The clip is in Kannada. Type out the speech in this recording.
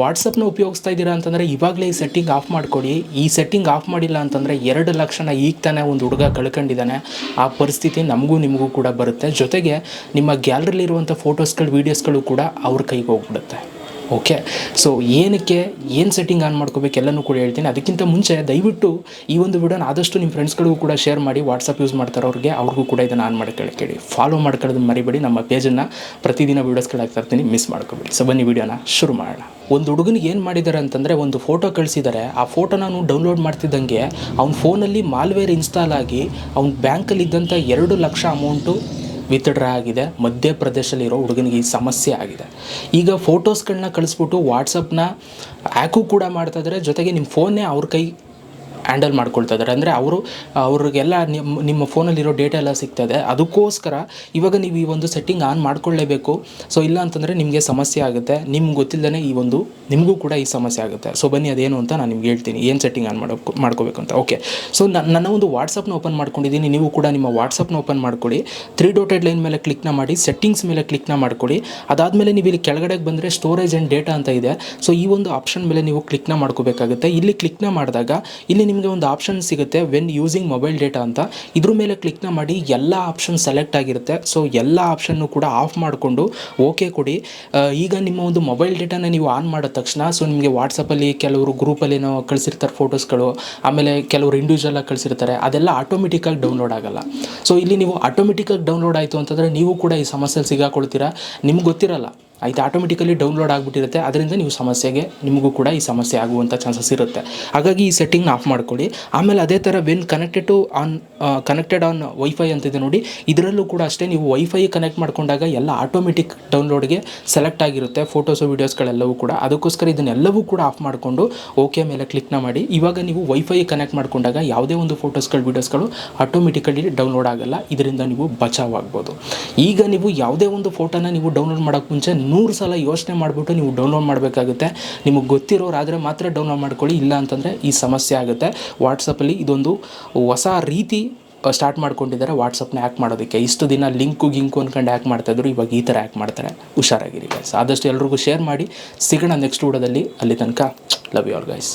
ವಾಟ್ಸಪ್ನ ಉಪಯೋಗಿಸ್ತಾ ಇದ್ದೀರಾ ಅಂತಂದರೆ ಇವಾಗಲೇ ಈ ಸೆಟ್ಟಿಂಗ್ ಆಫ್ ಮಾಡಿಕೊಡಿ. ಈ ಸೆಟ್ಟಿಂಗ್ ಆಫ್ ಮಾಡಿಲ್ಲ ಅಂತಂದರೆ ಎರಡು ಲಕ್ಷನ ಈಗ ತಾನೇ ಒಂದು ಹುಡುಗ ಕಳ್ಕೊಂಡಿದ್ದಾನೆ. ಆ ಪರಿಸ್ಥಿತಿ ನಮಗೂ ನಿಮಗೂ ಕೂಡ ಬರುತ್ತೆ. ಜೊತೆಗೆ ನಿಮ್ಮ ಗ್ಯಾಲರಿಲಿರುವಂಥ ಫೋಟೋಸ್ಗಳು ವೀಡಿಯೋಸ್ಗಳು ಕೂಡ ಅವ್ರ ಕೈಗೆ ಹೋಗ್ಬಿಡುತ್ತೆ. ಓಕೆ ಸೊ ಏನಕ್ಕೆ, ಏನು ಸೆಟ್ಟಿಂಗ್ ಆನ್ ಮಾಡ್ಕೋಬೇಕು ಎಲ್ಲನೂ ಕೂಡ ಹೇಳ್ತೀನಿ. ಅದಕ್ಕಿಂತ ಮುಂಚೆ ದಯವಿಟ್ಟು ಈ ಒಂದು ವಿಡಿಯೋನ ಆದಷ್ಟು ನಿಮ್ಮ ಫ್ರೆಂಡ್ಸ್ಗಳಿಗೂ ಕೂಡ ಶೇರ್ ಮಾಡಿ, ವಾಟ್ಸಪ್ ಯೂಸ್ ಮಾಡ್ತಾರವ್ರಿಗೆ ಅವ್ರಿಗೂ ಕೂಡ ಇದನ್ನು ಆನ್ ಮಾಡಿ ಕೇಳಿ. ಫಾಲೋ ಮಾಡ್ಕೊಳ್ಳೋದು ಮರಿಬೇಡಿ. ನಮ್ಮ ಪೇಜನ್ನು ಪ್ರತಿದಿನ ವೀಡಿಯೋಸ್ಗಳು ಹಾಕ್ತಾ ಇರ್ತೀನಿ. ಮಿಸ್ ಮಾಡ್ಕೋಬೇಡಿ. ಸೊ ಬನ್ನಿ, ವಿಡಿಯೋನ ಶುರು ಮಾಡೋಣ. ಒಂದು ಹುಡುಗನಿಗೆ ಏನು ಮಾಡಿದ್ದಾರೆ ಅಂತಂದರೆ ಒಂದು ಫೋಟೋ ಕಳಿಸಿದ್ದಾರೆ ಆ ಫೋಟೋ ನಾನು ಡೌನ್ಲೋಡ್ ಮಾಡ್ತಿದ್ದಂಗೆ ಅವ್ನ ಫೋನಲ್ಲಿ ಮಾಲ್ವೇರ್ ಇನ್ಸ್ಟಾಲ್ ಆಗಿ ಅವ್ನ ಬ್ಯಾಂಕಲ್ಲಿ ಇದ್ದಂಥ ಎರಡು ಲಕ್ಷ ಅಮೌಂಟು ವಿತ್ಡ್ರಾ ಆಗಿದೆ. ಮಧ್ಯಪ್ರದೇಶಲ್ಲಿರೋ ಹುಡುಗನಿಗೆ ಈ ಸಮಸ್ಯೆ ಆಗಿದೆ. ಈಗ ಫೋಟೋಸ್ಗಳನ್ನ ಕಳಿಸ್ಬಿಟ್ಟು ವಾಟ್ಸಪ್ನ ಆ್ಯಕು ಕೂಡ ಮಾಡ್ತಾ ಇದ್ದಾರೆ ಜೊತೆಗೆ ನಿಮ್ಮ ಫೋನ್ನೇ ಅವ್ರ ಕೈ ಹ್ಯಾಂಡಲ್ ಮಾಡ್ಕೊಳ್ತಾ ಇದ್ದಾರೆ. ಅಂದರೆ ಅವರು, ಅವ್ರಿಗೆಲ್ಲ ನಿಮ್ಮ ನಿಮ್ಮ ಫೋನಲ್ಲಿರೋ ಡೇಟಾ ಎಲ್ಲ ಸಿಗ್ತದೆ. ಅದಕ್ಕೋಸ್ಕರ ಇವಾಗ ನೀವು ಈ ಒಂದು ಸೆಟ್ಟಿಂಗ್ ಆನ್ ಮಾಡ್ಕೊಳ್ಳೇಬೇಕು. ಸೊ ಇಲ್ಲ ಅಂತಂದರೆ ನಿಮಗೆ ಸಮಸ್ಯೆ ಆಗುತ್ತೆ. ನಿಮ್ಗೆ ಗೊತ್ತಿಲ್ಲದೇ ಈ ಒಂದು, ನಿಮಗೂ ಕೂಡ ಈ ಸಮಸ್ಯೆ ಆಗುತ್ತೆ. ಸೊ ಬನ್ನಿ ಅದೇನು ಅಂತ ನಾನು ನಿಮ್ಗೆ ಹೇಳ್ತೀನಿ. ಏನು ಸೆಟ್ಟಿಂಗ್ ಆನ್ ಮಾಡೋ ಮಾಡ್ಕೋಬೇಕು ಅಂತ ಓಕೆ ಸೊ ನನ್ನ ಒಂದು ವಾಟ್ಸಪ್ನ ಓಪನ್ ಮಾಡ್ಕೊಂಡಿದ್ದೀನಿ. ನೀವು ಕೂಡ ನಿಮ್ಮ ವಾಟ್ಸಪ್ನ ಓಪನ್ ಮಾಡ್ಕೊಳ್ಳಿ. ತ್ರೀ ಡೋಟೆಡ್ ಲೈನ್ ಮೇಲೆ ಕ್ಲಿಕ್ನ ಮಾಡಿ ಸೆಟ್ಟಿಂಗ್ಸ್ ಮೇಲೆ ಕ್ಲಿಕ್ನ ಮಾಡ್ಕೊಳ್ಳಿ. ಅದಾದಮೇಲೆ ನೀವು ಇಲ್ಲಿ ಕೆಳಗಡೆಗೆ ಬಂದರೆ ಸ್ಟೋರೇಜ್ ಆ್ಯಂಡ್ ಡೇಟಾ ಅಂತ ಇದೆ. ಸೊ ಈ ಒಂದು ಆಪ್ಷನ್ ಮೇಲೆ ನೀವು ಕ್ಲಿಕ್ನ ಮಾಡ್ಕೋಬೇಕಾಗುತ್ತೆ. ಇಲ್ಲಿ ಕ್ಲಿಕ್ನ ಮಾಡಿದಾಗ, ಇಲ್ಲಿ ನಿಮಗೆ ಒಂದು ಆಪ್ಷನ್ ಸಿಗುತ್ತೆ ವೆನ್ ಯೂಸಿಂಗ್ ಮೊಬೈಲ್ ಡೇಟಾ ಅಂತ. ಇದ್ರ ಮೇಲೆ ಕ್ಲಿಕ್ನ ಮಾಡಿ ಎಲ್ಲ ಆಪ್ಷನ್ ಸೆಲೆಕ್ಟ್ ಆಗಿರುತ್ತೆ. ಸೊ ಎಲ್ಲ ಆಪ್ಷನ್ನು ಕೂಡ ಆಫ್ ಮಾಡಿಕೊಂಡು ಓಕೆ ಕೊಡಿ. ಈಗ ನಿಮ್ಮ ಒಂದು ಮೊಬೈಲ್ ಡೇಟಾನ ನೀವು ಆನ್ ಮಾಡಿದ ತಕ್ಷಣ ಸೊ ನಿಮಗೆ ವಾಟ್ಸಪ್ಪಲ್ಲಿ ಕೆಲವರು ಗ್ರೂಪಲ್ಲಿ ಏನೋ ಕಳಿಸಿರ್ತಾರೆ ಫೋಟೋಸ್ಗಳು ಆಮೇಲೆ ಕೆಲವರು ಇಂಡಿವಿಜುವಲ್ ಆಗಿ ಕಳಿಸಿರ್ತಾರೆ, ಅದೆಲ್ಲ ಆಟೋಮೆಟಿಕ್ಕಾಗಿ ಡೌನ್ಲೋಡ್ ಆಗಲ್ಲ. ಸೊ ಇಲ್ಲಿ ನೀವು ಆಟೋಮೆಟಿಕ್ಕಾಗಿ ಡೌನ್ಲೋಡ್ ಆಯಿತು ಅಂತಂದರೆ ನೀವು ಕೂಡ ಈ ಸಮಸ್ಯೆಯಲ್ಲಿ ಸಿಗಾಕೊಳ್ತೀರಾ? ನಿಮ್ಗೆ ಗೊತ್ತಿರಲ್ಲ. ಆಯ್ತು ಆಟೋಮೆಟಿಕಲಿ ಡೌನ್ಲೋಡ್ ಆಗಿಬಿಟ್ಟಿರುತ್ತೆ. ಅದರಿಂದ ನೀವು ಸಮಸ್ಯೆಗೆ, ನಿಮಗೂ ಕೂಡ ಈ ಸಮಸ್ಯೆ ಆಗುವಂಥ ಚಾನ್ಸಸ್ ಇರುತ್ತೆ. ಹಾಗಾಗಿ ಈ ಸೆಟ್ಟಿಂಗ್ನ ಆಫ್ ಮಾಡ್ಕೊಳ್ಳಿ. ಆಮೇಲೆ ಅದೇ ಥರ when connected to on connected on wifi ಅಂತಿದೆ ನೋಡಿ, ಇದರಲ್ಲೂ ಕೂಡ ಅಷ್ಟೇ ನೀವು ವೈಫೈ ಕನೆಕ್ಟ್ ಮಾಡ್ಕೊಂಡಾಗ ಎಲ್ಲ ಆಟೋಮೆಟಿಕ್ ಡೌನ್ಲೋಡ್ಗೆ ಸೆಲೆಕ್ಟ್ ಆಗಿರುತ್ತೆ. ಫೋಟೋಸು ವೀಡಿಯೋಸ್ಗಳೆಲ್ಲವೂ ಕೂಡ. ಅದಕ್ಕೋಸ್ಕರ ಇದನ್ನೆಲ್ಲವೂ ಕೂಡ ಆಫ್ ಮಾಡಿಕೊಂಡು ಓಕೆ ಮೇಲೆ ಕ್ಲಿಕ್ನ ಮಾಡಿ. ಇವಾಗ ನೀವು ವೈಫೈ ಕನೆಕ್ಟ್ ಮಾಡ್ಕೊಂಡಾಗ ಯಾವುದೇ ಒಂದು ಫೋಟೋಸ್ಗಳು ವೀಡಿಯೋಸ್ಗಳು ಆಟೋಮೆಟಿಕಲಿ ಡೌನ್ಲೋಡ್ ಆಗಲ್ಲ. ಇದರಿಂದ ನೀವು ಬಚಾವಾಗ್ಬೋದು ಈಗ ನೀವು ಯಾವುದೇ ಒಂದು ಫೋಟೋನ ನೀವು ಡೌನ್ಲೋಡ್ ಮಾಡೋಕ್ಕೆ ಮುಂಚೆ ನೂರು ಸಲ ಯೋಚನೆ ಮಾಡಿಬಿಟ್ಟು ನೀವು ಡೌನ್ಲೋಡ್ ಮಾಡಬೇಕಾಗುತ್ತೆ. ನಿಮಗೆ ಗೊತ್ತಿರೋರಾದರೆ ಮಾತ್ರ ಡೌನ್ಲೋಡ್ ಮಾಡ್ಕೊಳ್ಳಿ, ಇಲ್ಲ ಅಂತಂದರೆ ಈ ಸಮಸ್ಯೆ ಆಗುತ್ತೆ. ವಾಟ್ಸಪ್ಪಲ್ಲಿ ಇದೊಂದು ಹೊಸ ರೀತಿ ಸ್ಟಾರ್ಟ್ ಮಾಡ್ಕೊಂಡಿದ್ದಾರೆ ವಾಟ್ಸಪ್ನ ಹ್ಯಾಕ್ ಮಾಡೋದಕ್ಕೆ. ಇಷ್ಟು ದಿನ ಲಿಂಕು ಗಿಂಕು ಅಂದ್ಕೊಂಡು ಹ್ಯಾಕ್ ಮಾಡ್ತಾಯಿದ್ರು ಇವಾಗ ಈ ಥರ ಹ್ಯಾಕ್ ಮಾಡ್ತಾರೆ. ಹುಷಾರಾಗಿರಿ ಗೈಸ್ ಆದಷ್ಟು ಎಲ್ರಿಗೂ ಶೇರ್ ಮಾಡಿ, ಸಿಗೋಣ ನೆಕ್ಸ್ಟ್ ವಿಡಿಯೋದಲ್ಲಿ. ಅಲ್ಲಿ ತನಕ ಲವ್ ಯು ಆಲ್ ಗೈಸ್